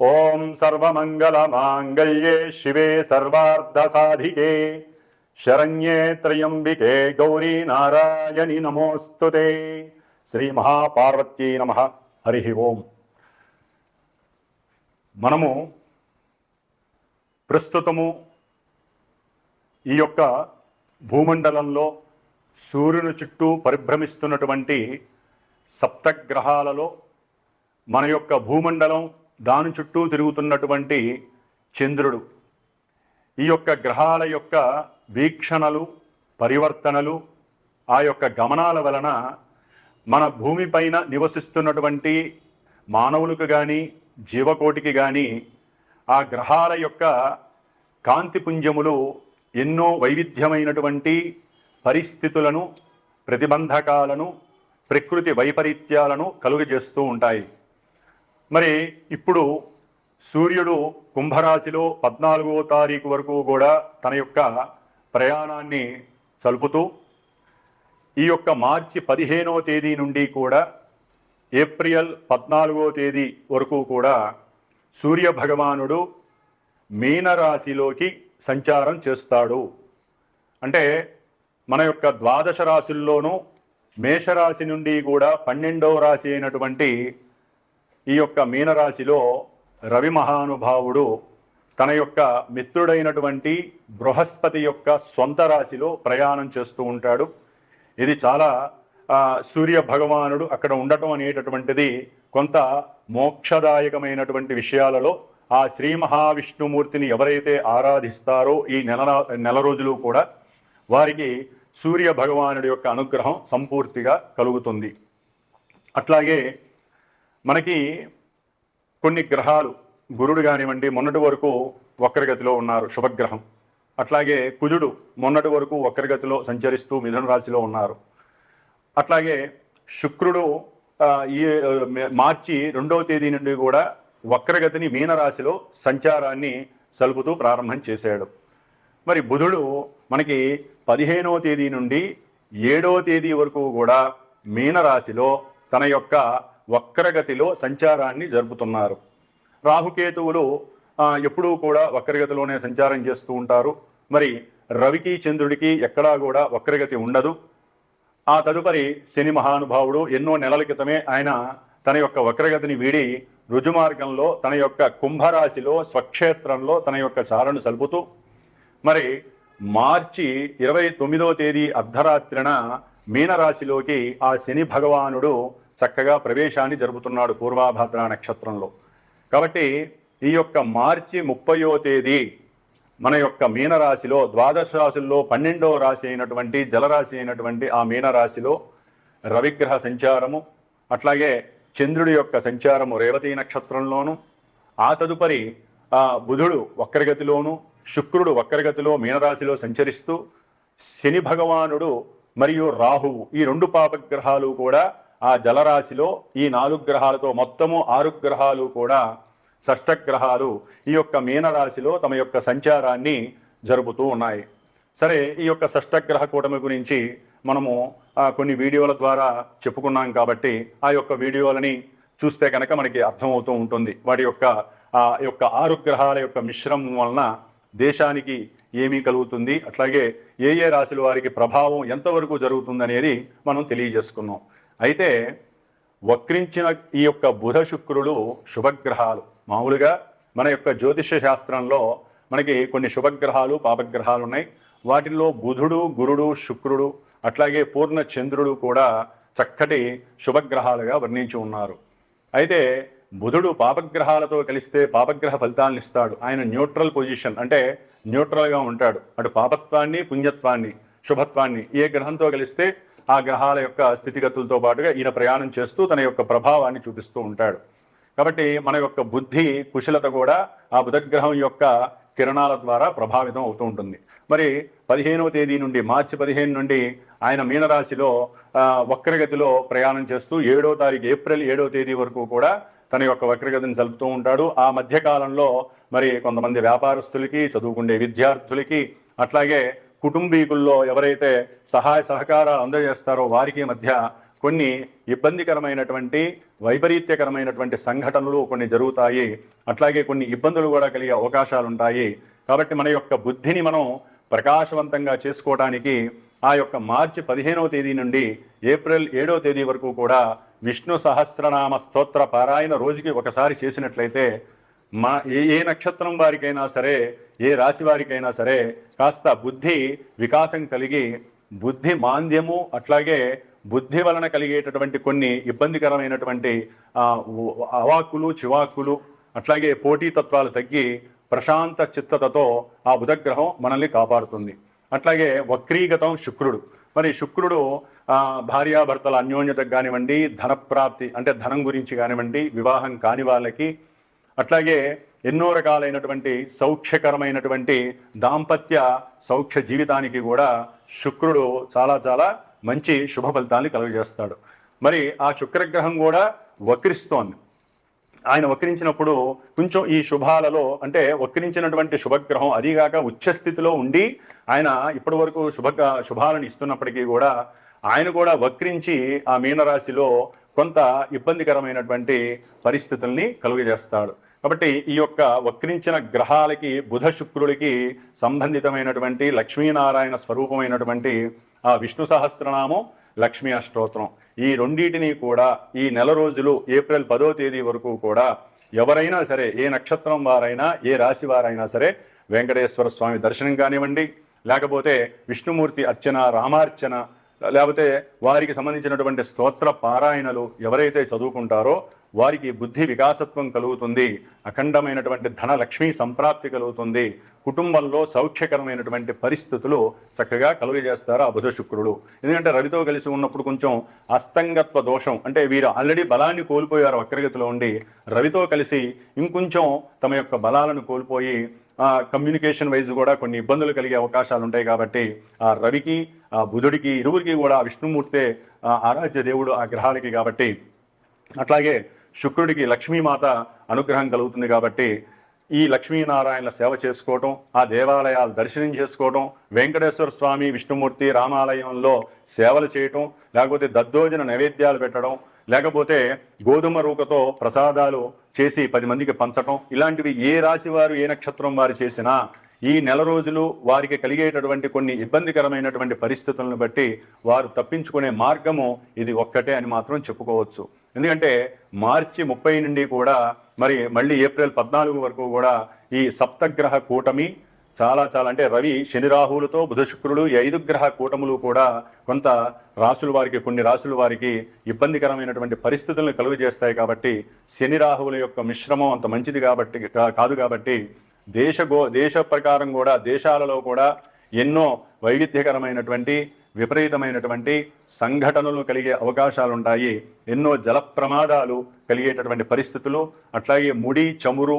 ఓం సర్వమంగళమాంగళ్యే శివే సర్వార్ధసాధికే. శరణ్యే త్రయంబికే గౌరీ నారాయణి నమోస్తుతే. శ్రీ మహాపార్వతీ నమ. హరి ఓం. మనము ప్రస్తుతము ఈ యొక్క భూమండలంలో సూర్యుని చుట్టూ పరిభ్రమిస్తున్నటువంటి సప్తగ్రహాలలో మన యొక్క భూమండలం దాని చుట్టూ తిరుగుతున్నటువంటి చంద్రుడు. ఈ యొక్క గ్రహాల యొక్క వీక్షణలు పరివర్తనలు ఆ యొక్క గమనాల వలన మన భూమిపైన నివసిస్తున్నటువంటి మానవులకు కానీ జీవకోటికి కానీ ఆ గ్రహాల యొక్క కాంతిపుంజములు ఎన్నో వైవిధ్యమైనటువంటి పరిస్థితులను ప్రతిబంధకాలను ప్రకృతి వైపరీత్యాలను కలుగజేస్తూ ఉంటాయి. మరి ఇప్పుడు సూర్యుడు కుంభరాశిలో పద్నాలుగో తారీఖు వరకు కూడా తన యొక్క ప్రయాణాన్ని చలుపుతూ ఈ యొక్క మార్చి పదిహేనో తేదీ నుండి కూడా ఏప్రిల్ పద్నాలుగో తేదీ వరకు కూడా సూర్య భగవానుడు మీనరాశిలోకి సంచారం చేస్తాడు. అంటే మన యొక్క ద్వాదశ రాశుల్లోనూ మేషరాశి నుండి కూడా పన్నెండవ రాశి అయినటువంటి ఈ యొక్క మీనరాశిలో రవి మహానుభావుడు తన యొక్క మిత్రుడైనటువంటి బృహస్పతి యొక్క సొంత రాశిలో ప్రయాణం చేస్తూ ఉంటాడు. ఇది చాలా సూర్య భగవానుడు అక్కడ ఉండటం అనేటటువంటిది కొంత మోక్షదాయకమైనటువంటి విషయాలలో ఆ శ్రీ మహావిష్ణుమూర్తిని ఎవరైతే ఆరాధిస్తారో ఈ నెల నెల రోజులు కూడా వారికి సూర్య భగవానుడి యొక్క అనుగ్రహం సంపూర్తిగా కలుగుతుంది. అట్లాగే మనకి కొన్ని గ్రహాలు గురుడు కానివ్వండి మొన్నటి వరకు వక్రగతిలో ఉన్నారు శుభగ్రహం. అట్లాగే కుజుడు మొన్నటి వరకు వక్రగతిలో సంచరిస్తూ మిథున రాశిలో ఉన్నారు. అట్లాగే శుక్రుడు ఈ మార్చి రెండవ తేదీ నుండి కూడా వక్రగతిని మీనరాశిలో సంచారాన్ని సలుపుతూ ప్రారంభం చేశాడు. మరి బుధుడు మనకి పదిహేనవ తేదీ నుండి ఏడవ తేదీ వరకు కూడా మీనరాశిలో తన యొక్క వక్రగతిలో సంచారాన్ని జరుపుతున్నారు. రాహుకేతువులు ఎప్పుడూ కూడా వక్రగతిలోనే సంచారం చేస్తూ ఉంటారు. మరి రవికి చంద్రుడికి ఎక్కడా కూడా వక్రగతి ఉండదు. ఆ తదుపరి శని మహానుభావుడు ఎన్నో నెలల క్రితమే ఆయన తన యొక్క వక్రగతిని వీడి రుజుమార్గంలో తన యొక్క కుంభరాశిలో స్వక్షేత్రంలో తన యొక్క చారను సలుపుతూ మరి మార్చి ఇరవై తొమ్మిదో తేదీ అర్ధరాత్రిన మీనరాశిలోకి ఆ శని భగవానుడు చక్కగా ప్రవేశాన్ని జరుపుతున్నాడు పూర్వాభద్ర నక్షత్రంలో. కాబట్టి ఈ యొక్క మార్చి ముప్పయో తేదీ మన యొక్క మీనరాశిలో ద్వాదశ రాశుల్లో పన్నెండవ రాశి అయినటువంటి జలరాశి అయినటువంటి ఆ మీనరాశిలో రవిగ్రహ సంచారము అట్లాగే చంద్రుడి యొక్క సంచారము రేవతి నక్షత్రంలోను ఆ తదుపరి ఆ బుధుడు వక్రగతిలోను శుక్రుడు వక్రగతిలో మీనరాశిలో సంచరిస్తూ శని భగవానుడు మరియు రాహువు ఈ రెండు పాపగ్రహాలు కూడా ఆ జలరాశిలో ఈ నాలుగు గ్రహాలతో మొత్తము ఆరు గ్రహాలు కూడా షష్టగ్రహాలు ఈ యొక్క మీనరాశిలో తమ యొక్క సంచారాన్ని జరుపుతూ ఉన్నాయి. సరే ఈ యొక్క షష్టగ్రహ కూటమి గురించి మనము కొన్ని వీడియోల ద్వారా చెప్పుకున్నాం కాబట్టి ఆ యొక్క వీడియోలని చూస్తే కనుక మనకి అర్థమవుతూ ఉంటుంది. వాటి యొక్క ఆ యొక్క ఆరు గ్రహాల యొక్క మిశ్రమం వలన దేశానికి ఏమీ కలుగుతుంది అట్లాగే ఏ ఏ రాశుల వారికి ప్రభావం ఎంతవరకు జరుగుతుంది అనేది మనం తెలియజేసుకున్నాం. అయితే వక్రించిన ఈ యొక్క బుధ శుక్రులు శుభగ్రహాలు. మామూలుగా మన యొక్క జ్యోతిష శాస్త్రంలో మనకి కొన్ని శుభగ్రహాలు పాపగ్రహాలు ఉన్నాయి. వాటిల్లో బుధుడు గురుడు శుక్రుడు అట్లాగే పూర్ణ చంద్రుడు కూడా చక్కటి శుభగ్రహాలుగా వర్ణించి ఉన్నారు. అయితే బుధుడు పాపగ్రహాలతో కలిస్తే పాపగ్రహ ఫలితాలను ఇస్తాడు. ఆయన న్యూట్రల్ పొజిషన్ అంటే న్యూట్రల్గా ఉంటాడు. అటు పాపత్వాన్ని పుణ్యత్వాన్ని శుభత్వాన్ని ఏ గ్రహంతో కలిస్తే ఆ గ్రహాల యొక్క స్థితిగతులతో పాటుగా ఈయన ప్రయాణం చేస్తూ తన యొక్క ప్రభావాన్ని చూపిస్తూ ఉంటాడు. కాబట్టి మన యొక్క బుద్ధి కుశలత కూడా ఆ బుధగ్రహం యొక్క కిరణాల ద్వారా ప్రభావితం అవుతూ ఉంటుంది. మరి పదిహేనవ తేదీ నుండి మార్చి పదిహేను నుండి ఆయన మీనరాశిలో వక్రగతిలో ప్రయాణం చేస్తూ ఏడో తారీఖు ఏప్రిల్ ఏడో తేదీ వరకు కూడా తన యొక్క వక్రగతిని జరుపుతూ ఉంటాడు. ఆ మధ్యకాలంలో మరి కొంతమంది వ్యాపారస్తులకి చదువుకునే విద్యార్థులకి అట్లాగే కుటుంబీకుల్లో ఎవరైతే సహాయ సహకారాలు అందజేస్తారో వారికి మధ్య కొన్ని ఇబ్బందికరమైనటువంటి వైపరీత్యకరమైనటువంటి సంఘటనలు కొన్ని జరుగుతాయి. అట్లాగే కొన్ని ఇబ్బందులు కూడా కలిగే అవకాశాలు ఉంటాయి కాబట్టి మన యొక్క బుద్ధిని మనం ప్రకాశవంతంగా చేసుకోవడానికి ఆ యొక్క మార్చి పదిహేనవ తేదీ నుండి ఏప్రిల్ ఏడవ తేదీ వరకు కూడా విష్ణు సహస్రనామ స్తోత్ర పారాయణ రోజుకి ఒకసారి చేసినట్లయితే మా ఏ ఏ నక్షత్రం వారికైనా సరే ఏ రాశి వారికైనా సరే కాస్త బుద్ధి వికాసం కలిగి బుద్ధి మాంద్యము అట్లాగే బుద్ధి వలన కలిగేటటువంటి కొన్ని ఇబ్బందికరమైనటువంటి అవాక్కులు చివాక్కులు అట్లాగే పోటీతత్వాలు తగ్గి ప్రశాంత చిత్తతతో ఆ బుధగ్రహం మనల్ని కాపాడుతుంది. అట్లాగే వక్రీగతం శుక్రుడు. మరి శుక్రుడు భార్యాభర్తల అన్యోన్యతకు కానివ్వండి ధనప్రాప్తి అంటే ధనం గురించి కానివ్వండి వివాహం కాని వాళ్ళకి అట్లాగే ఎన్నో రకాలైనటువంటి సౌఖ్యకరమైనటువంటి దాంపత్య సౌఖ్య జీవితానికి కూడా శుక్రుడు చాలా చాలా మంచి శుభ ఫలితాన్ని కలుగజేస్తాడు. మరి ఆ శుక్రగ్రహం కూడా వక్రిస్తోంది. ఆయన వక్రించినప్పుడు కొంచెం ఈ శుభాలలో అంటే వక్రించినటువంటి శుభగ్రహం అదీగాక ఉచ్చస్థితిలో ఉండి ఆయన ఇప్పటి వరకు శుభ శుభాలను ఇస్తున్నప్పటికీ కూడా ఆయన కూడా వక్రించి ఆ మీనరాశిలో కొంత ఇబ్బందికరమైనటువంటి పరిస్థితుల్ని కలుగజేస్తాడు. కాబట్టి ఈ యొక్క వక్రించిన గ్రహాలకి బుధ శుక్రుడికి సంబంధితమైనటువంటి లక్ష్మీనారాయణ స్వరూపమైనటువంటి ఆ విష్ణు సహస్రనామం లక్ష్మీ అష్టోత్తరం. ఈ రెండింటిని కూడా ఈ నెల రోజులు ఏప్రిల్ పదో తేదీ వరకు కూడా ఎవరైనా సరే ఏ నక్షత్రం వారైనా ఏ రాశి వారైనా సరే వెంకటేశ్వర స్వామి దర్శనం కానివ్వండి లేకపోతే విష్ణుమూర్తి అర్చన రామార్చన లేకపోతే వారికి సంబంధించినటువంటి స్తోత్ర పారాయణలు ఎవరైతే చదువుకుంటారో వారికి బుద్ధి వికాసత్వం కలుగుతుంది అఖండమైనటువంటి ధన లక్ష్మీ సంప్రాప్తి కలుగుతుంది కుటుంబంలో సౌఖ్యకరమైనటువంటి పరిస్థితులు చక్కగా కలుగజేస్తారు ఆ బుధ శుక్రుడు. ఎందుకంటే రవితో కలిసి ఉన్నప్పుడు కొంచెం అస్తంగత్వ దోషం అంటే వీరు ఆల్రెడీ బలాన్ని కోల్పోయారు వక్రగతిలో ఉండి రవితో కలిసి ఇంకొంచెం తమ యొక్క బలాలను కోల్పోయి కమ్యూనికేషన్ వైజ్ కూడా కొన్ని ఇబ్బందులు కలిగే అవకాశాలు ఉంటాయి కాబట్టి ఆ రవికి ఆ బుధుడికి ఇరువురికి కూడా విష్ణుమూర్తే ఆ ఆరాధ్య దేవుడు ఆ గ్రహాలకి కాబట్టి అట్లాగే శుక్రుడికి లక్ష్మీమాత అనుగ్రహం కలుగుతుంది కాబట్టి ఈ లక్ష్మీనారాయణల సేవ చేసుకోవటం ఆ దేవాలయాలు దర్శనం చేసుకోవటం వెంకటేశ్వర స్వామి విష్ణుమూర్తి రామాలయంలో సేవలు చేయటం లేకపోతే దద్దోజన నైవేద్యాలు పెట్టడం లేకపోతే గోధుమ రూకతో ప్రసాదాలు చేసి పది మందికి పంచటం ఇలాంటివి ఏ రాశి వారు ఏ నక్షత్రం వారు చేసినా ఈ నెల రోజులు వారికి కలిగేటటువంటి కొన్ని ఇబ్బందికరమైనటువంటి పరిస్థితులను బట్టి వారు తప్పించుకునే మార్గము ఇది ఒక్కటే అని మాత్రం చెప్పుకోవచ్చు. ఎందుకంటే మార్చి ముప్పై నుండి కూడా మరి మళ్ళీ ఏప్రిల్ పద్నాలుగు వరకు కూడా ఈ సప్తగ్రహ కూటమి చాలా చాలా అంటే రవి శని రాహువులతో బుధ శుక్రుడు ఐదు గ్రహ కూటములు కూడా కొంత రాసుల వారికి కొన్ని రాసుల వారికి ఇబ్బందికరమైనటువంటి పరిస్థితులను కలుగజేస్తాయి కాబట్టి శని రాహువుల యొక్క మిశ్రమం అంత మంచిది కాబట్టి కా- కాదు కాబట్టి దేశ గో దేశ ప్రకారం కూడా దేశాలలో కూడా ఎన్నో వైవిధ్యకరమైనటువంటి విపరీతమైనటువంటి సంఘటనలు కలిగే అవకాశాలు ఉంటాయి ఎన్నో జల ప్రమాదాలు కలిగేటటువంటి పరిస్థితులు అట్లాగే ముడి చమురు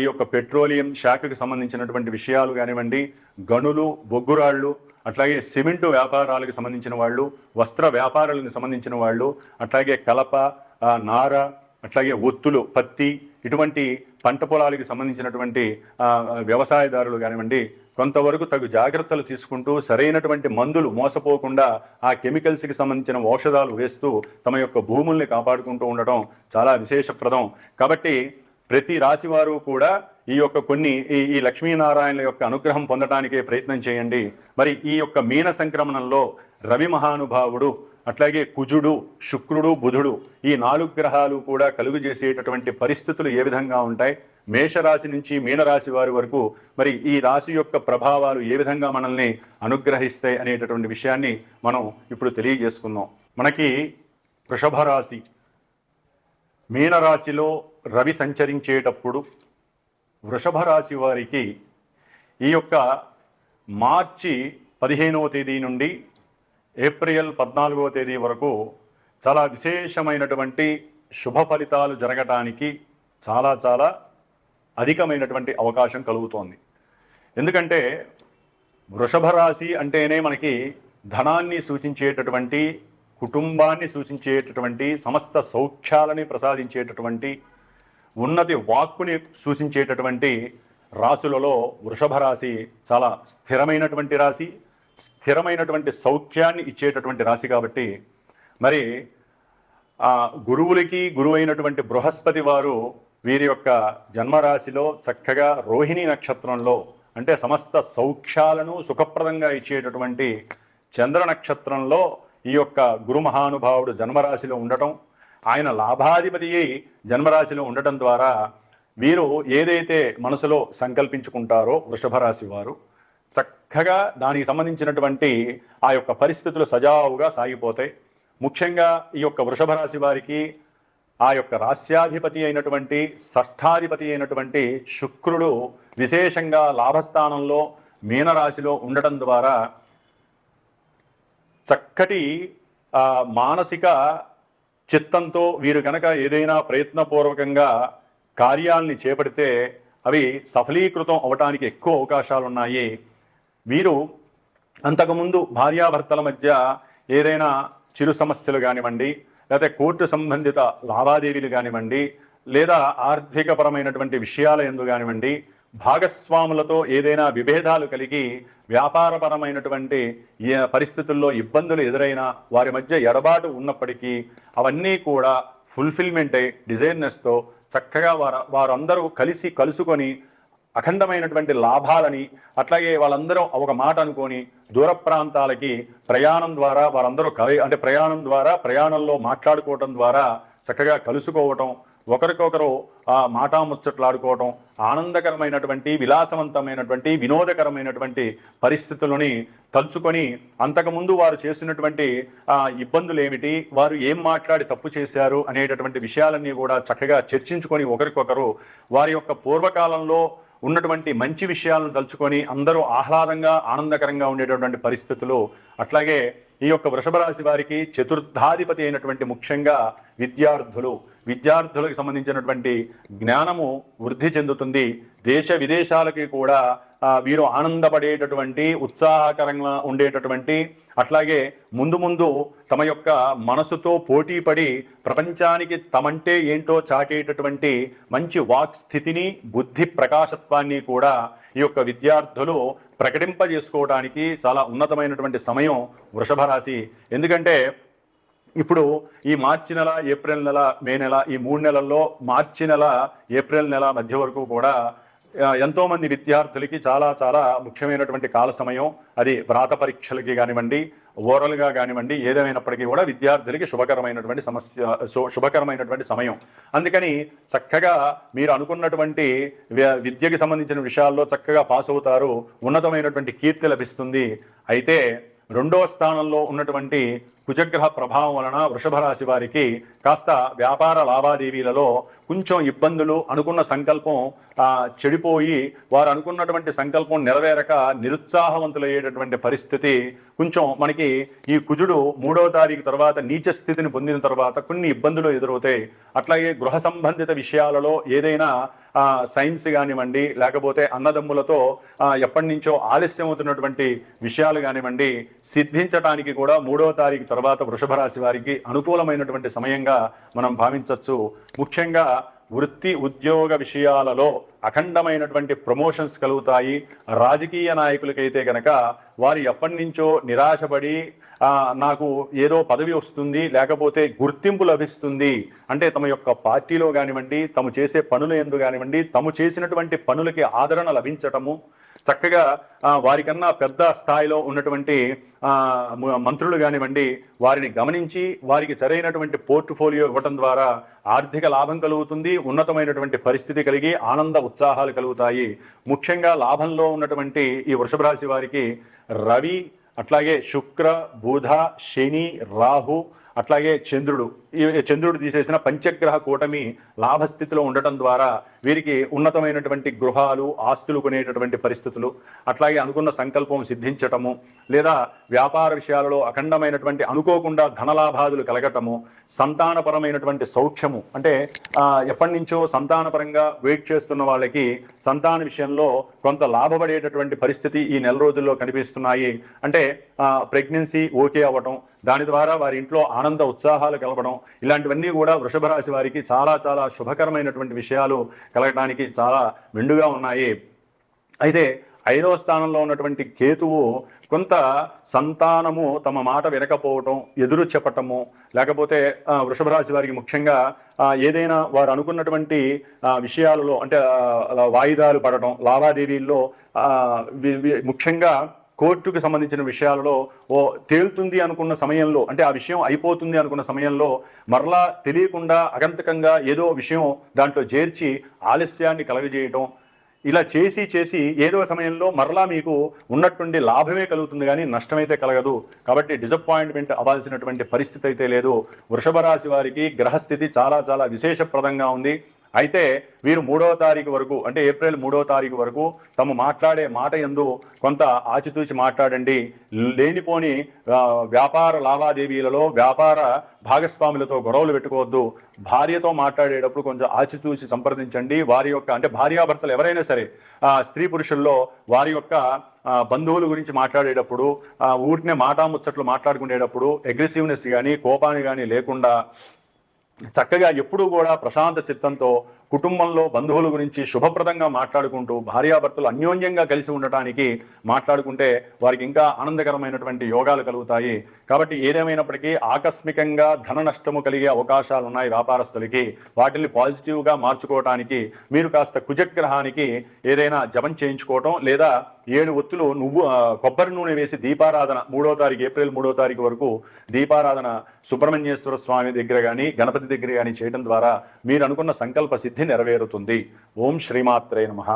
ఈ యొక్క పెట్రోలియం శాఖకు సంబంధించినటువంటి విషయాలు కానివ్వండి గనులు బొగ్గురాళ్ళు అట్లాగే సిమెంటు వ్యాపారాలకు సంబంధించిన వాళ్ళు వస్త్ర వ్యాపారాలకు సంబంధించిన వాళ్ళు అట్లాగే కలప నార అట్లాగే ఒత్తులు పత్తి ఇటువంటి పంట పొలాలకు సంబంధించినటువంటి వ్యవసాయదారులు కానివ్వండి కొంతవరకు తగు జాగ్రత్తలు తీసుకుంటూ సరైనటువంటి మందులు మోసపోకుండా ఆ కెమికల్స్కి సంబంధించిన ఔషధాలు వేస్తూ తమ యొక్క భూముల్ని కాపాడుకుంటూ ఉండటం చాలా విశేషప్రదం. కాబట్టి ప్రతి రాశి వారు కూడా ఈ యొక్క కొన్ని ఈ ఈ లక్ష్మీనారాయణల యొక్క అనుగ్రహం పొందడానికే ప్రయత్నం చేయండి. మరి ఈ యొక్క మీన సంక్రమణంలో రవి మహానుభావుడు అట్లాగే కుజుడు శుక్రుడు బుధుడు ఈ నాలుగు గ్రహాలు కూడా కలుగు చేసేటటువంటి పరిస్థితులు ఏ విధంగా ఉంటాయి? మేషరాశి నుంచి మీనరాశి వారి వరకు మరి ఈ రాశి యొక్క ప్రభావాలు ఏ విధంగా మనల్ని అనుగ్రహిస్తాయి అనేటటువంటి విషయాన్ని మనం ఇప్పుడు తెలియజేసుకుందాం. మనకి వృషభ రాశి. మీనరాశిలో రవి సంచరించేటప్పుడు వృషభ రాశి వారికి ఈ యొక్క మార్చి పదిహేనవ తేదీ నుండి ఏప్రిల్ పద్నాలుగవ తేదీ వరకు చాలా విశేషమైనటువంటి శుభ ఫలితాలు జరగటానికి చాలా చాలా అధికమైనటువంటి అవకాశం కలుగుతోంది. ఎందుకంటే వృషభ రాశి అంటేనే మనకి ధనాన్ని సూచించేటటువంటి కుటుంబాన్ని సూచించేటటువంటి సమస్త సౌఖ్యాలని ప్రసాదించేటటువంటి ఉన్నతి వాక్కుని సూచించేటటువంటి రాశులలో వృషభ రాశి చాలా స్థిరమైనటువంటి రాశి. స్థిరమైనటువంటి సౌఖ్యాన్ని ఇచ్చేటటువంటి రాశి కాబట్టి మరి ఆ గురువులకి గురువైనటువంటి బృహస్పతి వారు వీరి యొక్క జన్మరాశిలో చక్కగా రోహిణి నక్షత్రంలో అంటే సమస్త సౌఖ్యాలను సుఖప్రదంగా ఇచ్చేటటువంటి చంద్ర నక్షత్రంలో ఈ యొక్క గురు మహానుభావుడు జన్మరాశిలో ఉండటం ఆయన లాభాధిపతి జన్మరాశిలో ఉండటం ద్వారా వీరు ఏదైతే మనసులో సంకల్పించుకుంటారో వృషభ రాశి వారు చక్కగా దానికి సంబంధించినటువంటి ఆ యొక్క పరిస్థితులు సజావుగా సాగిపోతాయి. ముఖ్యంగా ఈ యొక్క వృషభ రాశి వారికి ఆ యొక్క రాస్యాధిపతి అయినటువంటి షష్ఠాధిపతి అయినటువంటి శుక్రుడు విశేషంగా లాభస్థానంలో మీనరాశిలో ఉండటం ద్వారా చక్కటి మానసిక చిత్తంతో వీరు కనుక ఏదైనా ప్రయత్నపూర్వకంగా కార్యాలని చేపడితే అవి సఫలీకృతం అవటానికి ఎక్కువ అవకాశాలు ఉన్నాయి వీరు అంతకుముందు భార్యాభర్తల మధ్య ఏదైనా చిరు సమస్యలు కానివ్వండి లేకపోతే కోర్టు సంబంధిత లావాదేవీలు కానివ్వండి లేదా ఆర్థికపరమైనటువంటి విషయాల ఎందు కానివ్వండి భాగస్వాములతో ఏదైనా విభేదాలు కలిగి వ్యాపారపరమైనటువంటి పరిస్థితుల్లో ఇబ్బందులు ఎదురైనా వారి మధ్య ఎడబాటు ఉన్నప్పటికీ అవన్నీ కూడా ఫుల్ఫిల్మెంట్ అయి డిజైర్నెస్తో చక్కగా వారు వారందరూ కలిసి కలుసుకొని అఖండమైనటువంటి లాభాలని అట్లాగే వాళ్ళందరూ ఒక మాట అనుకొని దూర ప్రాంతాలకి ప్రయాణం ద్వారా వారందరూ కలి అంటే ప్రయాణం ద్వారా ప్రయాణంలో మాట్లాడుకోవటం ద్వారా చక్కగా కలుసుకోవటం ఒకరికొకరు ఆ మాటాముచ్చట్లాడుకోవటం ఆనందకరమైనటువంటి విలాసవంతమైనటువంటి వినోదకరమైనటువంటి పరిస్థితులని తలుచుకొని అంతకుముందు వారు చేస్తున్నటువంటి ఆ ఇబ్బందులు ఏమిటి వారు ఏం మాట్లాడి తప్పు చేశారు అనేటటువంటి విషయాలన్నీ కూడా చక్కగా చర్చించుకొని ఒకరికొకరు వారి యొక్క పూర్వకాలంలో ఉన్నటువంటి మంచి విషయాలను తలుచుకొని అందరూ ఆహ్లాదంగా ఆనందకరంగా ఉండేటటువంటి పరిస్థితులు అట్లాగే ఈ యొక్క వృషభ రాశి వారికి చతుర్థాధిపతి అయినటువంటి ముఖ్యంగా విద్యార్థులు. విద్యార్థులకు సంబంధించినటువంటి జ్ఞానము వృద్ధి చెందుతుంది. దేశ విదేశాలకి కూడా వీరు ఆనందపడేటటువంటి ఉత్సాహకరంగా ఉండేటటువంటి అట్లాగే ముందు ముందు తమ యొక్క మనసుతో పోటీపడి ప్రపంచానికి తమంటే ఏంటో చాటేటటువంటి మంచి వాక్ స్థితిని బుద్ధి ప్రకాశత్వాన్ని కూడా ఈ యొక్క విద్యార్థులు ప్రకటింపజేసుకోవడానికి చాలా ఉన్నతమైనటువంటి సమయం వృషభ రాశి ఎందుకంటే ఇప్పుడు ఈ మార్చి నెల ఏప్రిల్ నెల మే నెల ఈ మూడు నెలల్లో మార్చి నెల ఏప్రిల్ నెల మధ్య వరకు కూడా ఎంతోమంది విద్యార్థులకి చాలా చాలా ముఖ్యమైనటువంటి కాల సమయం. అది వ్రాత పరీక్షలకి కానివ్వండి ఓరల్గా కానివ్వండి ఏదేమైనప్పటికీ కూడా విద్యార్థులకి శుభకరమైనటువంటి సమస్య శుభకరమైనటువంటి సమయం. అందుకని చక్కగా మీరు అనుకున్నటువంటి విద్యకి సంబంధించిన విషయాల్లో చక్కగా పాస్ అవుతారు. ఉన్నతమైనటువంటి కీర్తి లభిస్తుంది. అయితే రెండవ స్థానంలో ఉన్నటువంటి కుజగ్రహ ప్రభావం వలన వృషభ రాశి వారికి కాస్త వ్యాపార లావాదేవీలలో కొంచెం ఇబ్బందులు అనుకున్న సంకల్పం ఆ, చెడిపోయి వారు అనుకున్నటువంటి సంకల్పం నెరవేరక నిరుత్సాహవంతులయ్యేటటువంటి పరిస్థితి కొంచెం మనకి ఈ కుజుడు మూడవ తారీఖు తర్వాత నీచ స్థితిని పొందిన తర్వాత కొన్ని ఇబ్బందులు ఎదురవుతాయి. అట్లాగే గృహ సంబంధిత విషయాలలో ఏదైనా సైన్స్ కానివ్వండి లేకపోతే అన్నదమ్ములతో ఎప్పటి నుంచో ఆలస్యం అవుతున్నటువంటి విషయాలు కానివ్వండి సిద్ధించడానికి కూడా మూడవ తారీఖు తర్వాత వృషభ రాశి వారికి అనుకూలమైనటువంటి సమయంగా మనం భావించవచ్చు ముఖ్యంగా వృత్తి ఉద్యోగ విషయాలలో అఖండమైనటువంటి ప్రమోషన్స్ కలుగుతాయి. రాజకీయ నాయకులకైతే గనక వారు ఎప్పటి నుంచో నిరాశపడి నాకు ఏదో పదవి వస్తుంది లేకపోతే గుర్తింపు లభిస్తుంది. అంటే తమ యొక్క పార్టీలో కానివ్వండి తము చేసే పనులు ఎందు కానివ్వండి తము చేసినటువంటి పనులకి ఆదరణ లభించటము చక్కగా వారికన్నా పెద్ద స్థాయిలో ఉన్నటువంటి మంత్రులు కానివ్వండి వారిని గమనించి వారికి సరైనటువంటి పోర్ట్ఫోలియో ఇవ్వటం ద్వారా ఆర్థిక లాభం కలుగుతుంది ఉన్నతమైనటువంటి పరిస్థితి కలిగి ఆనంద ఉత్సాహాలు కలుగుతాయి. ముఖ్యంగా లాభంలో ఉన్నటువంటి ఈ వృషభ రాశి వారికి రవి అట్లాగే శుక్ర బుధ శని రాహు అట్లాగే చంద్రుడు చంద్రుడు తీసేసిన పంచగ్రహ కూటమి లాభస్థితిలో ఉండటం ద్వారా వీరికి ఉన్నతమైనటువంటి గృహాలు ఆస్తులు కొనేటటువంటి పరిస్థితులు అట్లాగే అనుకున్న సంకల్పం సిద్ధించటము లేదా వ్యాపార విషయాలలో అఖండమైనటువంటి అనుకోకుండా ధనలాభాదులు కలగటము సంతానపరమైనటువంటి సౌఖ్యము అంటే ఎప్పటి నుంచో సంతానపరంగా వెయిట్ చేస్తున్న వాళ్ళకి సంతాన విషయంలో కొంత లాభపడేటటువంటి పరిస్థితి ఈ నెల రోజుల్లో కనిపిస్తున్నాయి. అంటే ప్రెగ్నెన్సీ ఓకే అవ్వటం దాని ద్వారా వారి ఇంట్లో ఆనంద ఉత్సాహాలు కలపడం ఇలాంటివన్నీ కూడా వృషభ రాశి వారికి చాలా చాలా శుభకరమైనటువంటి విషయాలు కలగడానికి చాలా మెండుగా ఉన్నాయి. అయితే ఐదవ స్థానంలో ఉన్నటువంటి కేతువు కొంత సంతానము తమ మాట వినకపోవటం ఎదురు చెప్పటము లేకపోతే వృషభ రాశి వారికి ముఖ్యంగా ఏదైనా వారు అనుకున్నటువంటి విషయాలలో అంటే వాయిదాలు పడటం లావాదేవీల్లో వి- ముఖ్యంగా కోర్టుకు సంబంధించిన విషయాలలో ఓ తేలుతుంది అనుకున్న సమయంలో అంటే ఆ విషయం అయిపోతుంది అనుకున్న సమయంలో మరలా తెలియకుండా అగంతకంగా ఏదో విషయం దాంట్లో చేర్చి ఆలస్యాన్ని కలగజేయటం ఇలా చేసి చేసి ఏదో సమయంలో మరలా మీకు ఉన్నటువంటి లాభమే కలుగుతుంది కానీ నష్టమైతే కలగదు. కాబట్టి డిసప్పాయింట్మెంట్ అవ్వాల్సినటువంటి పరిస్థితి అయితే లేదు. వృషభ రాశి వారికి గ్రహస్థితి చాలా చాలా విశేషప్రదంగా ఉంది. అయితే వీరు మూడవ తారీఖు వరకు అంటే ఏప్రిల్ మూడవ తారీఖు వరకు తమ మాట్లాడే మాట ఎందు కొంత ఆచితూచి మాట్లాడండి. లేనిపోని వ్యాపార లావాదేవీలలో వ్యాపార భాగస్వాములతో గొడవలు పెట్టుకోవద్దు. భార్యతో మాట్లాడేటప్పుడు కొంచెం ఆచితూచి సంప్రదించండి. వారి యొక్క అంటే భార్యాభర్తలు ఎవరైనా సరే స్త్రీ పురుషుల్లో వారి యొక్క బంధువుల గురించి మాట్లాడేటప్పుడు ఊరినే ఊరినే మాటాముచ్చట్లు మాట్లాడుకునేటప్పుడు అగ్రెసివ్నెస్ కానీ కోపాన్ని కానీ లేకుండా చక్కగా ఎప్పుడూ కూడా ప్రశాంత చిత్తంతో కుటుంబంలో బంధువుల గురించి శుభప్రదంగా మాట్లాడుకుంటూ భార్యాభర్తలు అన్యోన్యంగా కలిసి ఉండటానికి మాట్లాడుకుంటే వారికి ఇంకా ఆనందకరమైనటువంటి యోగాలు కలుగుతాయి. కాబట్టి ఏదేమైనప్పటికీ ఆకస్మికంగా ధన నష్టము కలిగే అవకాశాలు ఉన్నాయి వ్యాపారస్తులకి. వాటిని పాజిటివ్గా మార్చుకోవటానికి మీరు కాస్త కుజగ్రహానికి ఏదైనా జపం చేయించుకోవటం లేదా ఏడు ఒత్తులు నువ్వు కొబ్బరి నూనె వేసి దీపారాధన మూడో తారీఖు ఏప్రిల్ మూడో తారీఖు వరకు దీపారాధన సుబ్రహ్మణ్యేశ్వర స్వామి దగ్గర కానీ గణపతి దగ్గర కానీ చేయడం ద్వారా మీరు అనుకున్న సంకల్ప సిద్ధి నెరవేరుతుంది. ఓం శ్రీమాత్రే నమః.